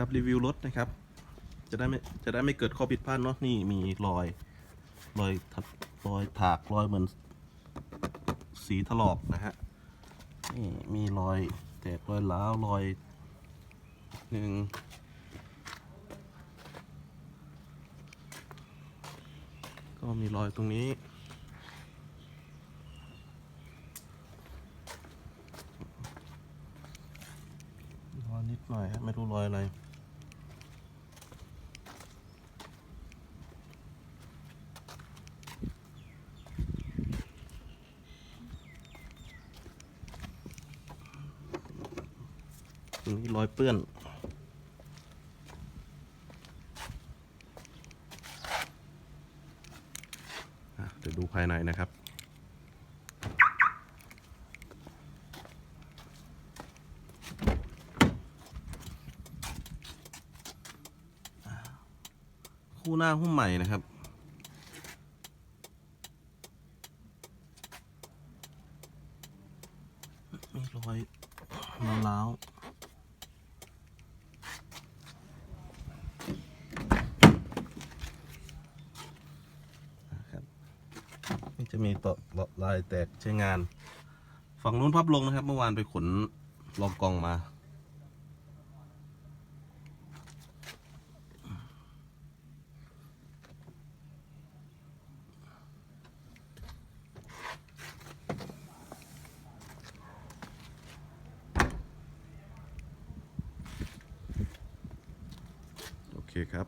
ครับรีวิวรถนะครับ จะได้ไม่จะได้ไม่เกิดข้อผิดพลาดเนาะนี่มีรอยรอยถักรอยถากรอยเหมือนสีถลอกนะฮะนี่มีรอยแตกรอยร้าวรอยหนึ่งก็มีรอยตรงนี้ รอยนิดหน่อยฮะไม่รู้รอยอะไร นี้รอยเปื้อน เดี๋ยวดูภายในนะครับคู่หน้าหุ้มใหม่นะครับ มีรอยร้าวๆนะครับนี่ จะมีต่อลายแตกใช้งาน ฝั่งนู้นพับลงนะครับ เมื่อวานไปขนลองกองมา โอเคครับ